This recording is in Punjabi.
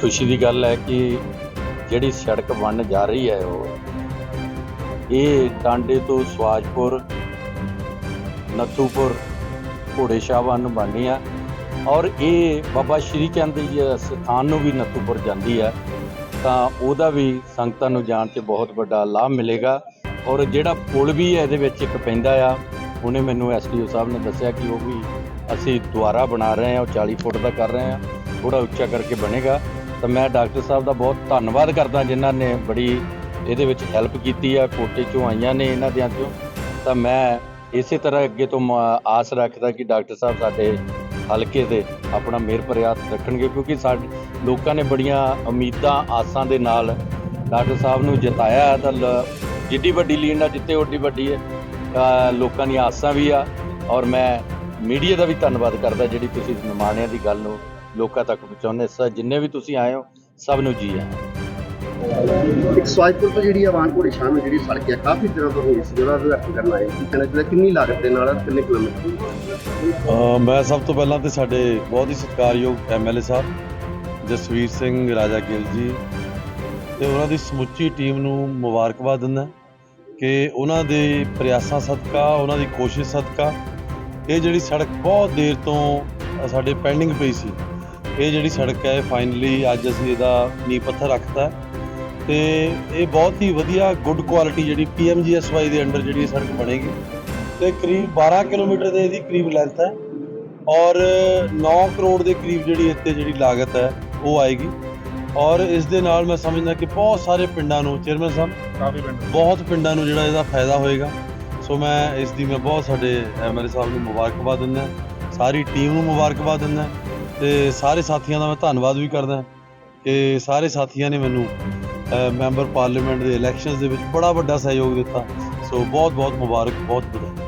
ਖੁਸ਼ੀ ਦੀ ਗੱਲ ਹੈ ਕਿ ਜਿਹੜੀ ਸੜਕ ਬਣ ਜਾ ਰਹੀ ਹੈ ਉਹ, ਇਹ ਟਾਂਡੇ ਤੋਂ ਸਵਾਜਪੁਰ, ਨੱਥੂਪੁਰ ਘੋੜੇ ਸ਼ਾਹਵਾਨ ਨੂੰ ਬਣਨੀ ਆ ਔਰ ਇਹ ਬਾਬਾ ਸ਼੍ਰੀ ਚੰਦ ਜੀ ਸਥਾਨ ਨੂੰ ਵੀ ਨੱਥੂਪੁਰ ਜਾਂਦੀ ਆ ਤਾਂ ਉਹਦਾ ਵੀ ਸੰਗਤਾਂ ਨੂੰ ਜਾਣ 'ਚ ਬਹੁਤ ਵੱਡਾ ਲਾਭ ਮਿਲੇਗਾ ਔਰ ਜਿਹੜਾ ਪੁਲ ਵੀ ਹੈ ਇਹਦੇ ਵਿੱਚ ਇੱਕ ਪੈਂਦਾ ਆ, ਉਹਨੇ ਮੈਨੂੰ ਐਸਡੀਓ ਸਾਹਿਬ ਨੇ ਦੱਸਿਆ ਕਿ ਉਹ ਵੀ ਅਸੀਂ ਦੁਆਰਾ ਬਣਾ ਰਹੇ ਹਾਂ, ਉਹ 40 ਫੁੱਟ ਦਾ ਕਰ ਰਹੇ ਹਾਂ ਥੋੜਾ ਉੱਚਾ ਕਰਕੇ ਬਣੇਗਾ ਤਾਂ ਮੈਂ ਡਾਕਟਰ ਸਾਹਿਬ ਦਾ ਬਹੁਤ ਧੰਨਵਾਦ ਕਰਦਾ ਜਿਨ੍ਹਾਂ ਨੇ ਬੜੀ ਇਹਦੇ ਵਿੱਚ ਹੈਲਪ ਕੀਤੀ ਆ, ਕੋਟੇ ਚੋਂ ਆਈਆਂ ਨੇ ਇਹਨਾਂ ਦਿਆਂ ਚੋਂ। ਤਾਂ ਮੈਂ ਇਸੇ ਤਰ੍ਹਾਂ ਅੱਗੇ ਤੋਂ ਆਸ ਰੱਖਦਾ ਕਿ ਡਾਕਟਰ ਸਾਹਿਬ ਸਾਡੇ ਹਲਕੇ ਦੇ ਆਪਣਾ ਮਿਹਰ ਪ੍ਰਯਾਸ ਰੱਖਣਗੇ, ਕਿਉਂਕਿ ਸਾਡੇ, ਲੋਕਾਂ ਨੇ ਬੜੀਆਂ ਉਮੀਦਾਂ, ਆਸਾਂ ਦੇ ਨਾਲ ਡਾਕਟਰ ਸਾਹਿਬ ਨੂੰ ਜਿਤਾਇਆ ਤਾਂ ਲ- ਜਿੱਡੀ ਵੱਡੀ ਲੀਡ ਨਾਲ ਜਿੱਤੇ ਓਡੀ ਵੱਡੀ ਹੈ ਲੋਕਾਂ ਦੀਆਂ ਆਸਾਂ ਵੀ ਆ। ਔਰ ਮੈਂ ਮੀਡੀਆ ਦਾ ਵੀ ਧੰਨਵਾਦ ਕਰਦਾ ਜਿਹੜੀ ਤੁਸੀਂ ਨਿਮਾਣਿਆਂ ਦੀ ਗੱਲ ਨੂੰ ਲੋਕਾਂ ਤੱਕ ਪਹੁੰਚਾਉਂਦੇ ਸ ਜਿੰਨੇ ਵੀ ਤੁਸੀਂ ਆਏ ਹੋ ਸਭ ਨੂੰ ਜੀ ਆਇਆਂ ਇੱਕ ਸਵਾਜਪੁਰ ਤੋਂ ਜਿਹੜੀ ਆਵਾਨ ਘੋੜੀ ਸ਼ਾਹ ਨੂੰ ਜਿਹੜੀ ਸੜਕ ਹੈ ਕਾਫੀ ਦਿਨਾਂ ਤੋਂ ਹੋਈ ਸੀ ਜਿਹੜਾ ਉਦਘਾਟਨ ਕਰਨ ਆਏ ਸੀ ਕਹਿਣਾ ਚਾਹੀਦਾ ਕਿੰਨੀ ਲਾਗਤ ਦੇ ਨਾਲ ਕਿੰਨੇ ਕਿਲੋਮੀਟਰ? ਮੈਂ ਸਭ ਤੋਂ ਪਹਿਲਾਂ ਤੇ ਸਾਡੇ ਬਹੁਤ ਹੀ ਸਤਿਕਾਰਯੋਗ ਐਮਐਲਏ ਸਾਹਿਬ ਜਸਵੀਰ ਸਿੰਘ ਰਾਜਾ ਗਿੱਲ ਜੀ ਤੇ ਉਹਨਾਂ ਦੀ ਸਮੁੱਚੀ ਟੀਮ ਨੂੰ ਮੁਬਾਰਕਬਾਦ ਦਿੰਦਾ ਕਿ ਉਹਨਾਂ ਦੇ ਪ੍ਰਯਾਸਾਂ ਸਦਕਾ ਉਹਨਾਂ ਦੀ ਕੋਸ਼ਿਸ਼ ਸਦਕਾ ਇਹ ਜਿਹੜੀ ਸੜਕ ਬਹੁਤ ਦੇਰ ਤੋਂ ਸਾਡੇ ਪੈਂਡਿੰਗ ਪਈ ਸੀ। ਇਹ ਜਿਹੜੀ ਸੜਕ ਹੈ ਫਾਈਨਲੀ ਅੱਜ ਅਸੀਂ ਇਹਦਾ ਨੀਂਹ ਪੱਥਰ ਰੱਖਤਾ ਤੇ ਇਹ ਬਹੁਤ ਹੀ ਵਧੀਆ ਗੁੱਡ ਕੁਆਲਿਟੀ ਜਿਹੜੀ ਪੀਐਮਜੀਐਸਵਾਈ ਦੇ ਅੰਡਰ ਜਿਹੜੀ ਸੜਕ ਬਣੇਗੀ ਤੇ ਕਰੀਬ 12 ਕਿਲੋਮੀਟਰ ਦੇ ਇਹਦੀ ਕਰੀਬ ਲੈਂਥ ਹੈ ਔਰ 9 ਕਰੋੜ ਦੇ ਕਰੀਬ ਜਿਹੜੀ ਇੱਥੇ ਜਿਹੜੀ ਲਾਗਤ ਹੈ ਉਹ ਆਏਗੀ ਔਰ ਇਸ ਦੇ ਨਾਲ ਮੈਂ ਸਮਝਦਾ ਕਿ ਬਹੁਤ ਸਾਰੇ ਪਿੰਡਾਂ ਨੂੰ ਚੇਅਰਮੈਨ ਸਾਹਿਬ ਕਾਫੀ ਪਿੰਡ ਬਹੁਤ ਪਿੰਡਾਂ ਨੂੰ ਜਿਹੜਾ ਇਹਦਾ ਫਾਇਦਾ ਹੋਏਗਾ। ਸੋ ਮੈਂ ਇਸ ਦੀ ਮੈਂ ਬਹੁਤ ਸਾਡੇ ਐਮਐਲਏ ਸਾਹਿਬ ਨੂੰ ਮੁਬਾਰਕਬਾਦ ਦਿੰਦਾ ਸਾਰੀ ਟੀਮ ਨੂੰ ਮੁਬਾਰਕਬਾਦ ਦਿੰਦਾ। ਤੇ ਸਾਰੇ ਸਾਥੀਆਂ ਦਾ ਮੈਂ ਧੰਨਵਾਦ ਵੀ ਕਰਦਾ ਕਿ ਸਾਰੇ ਸਾਥੀਆਂ ਨੇ ਮੈਨੂੰ ਮੈਂਬਰ ਪਾਰਲੀਮੈਂਟ ਦੇ ਇਲੈਕਸ਼ਨਸ ਦੇ ਵਿੱਚ ਬੜਾ ਵੱਡਾ ਸਹਿਯੋਗ ਦਿੱਤਾ। ਸੋ ਬਹੁਤ ਬਹੁਤ ਮੁਬਾਰਕ ਬਹੁਤ ਵਧਾਈ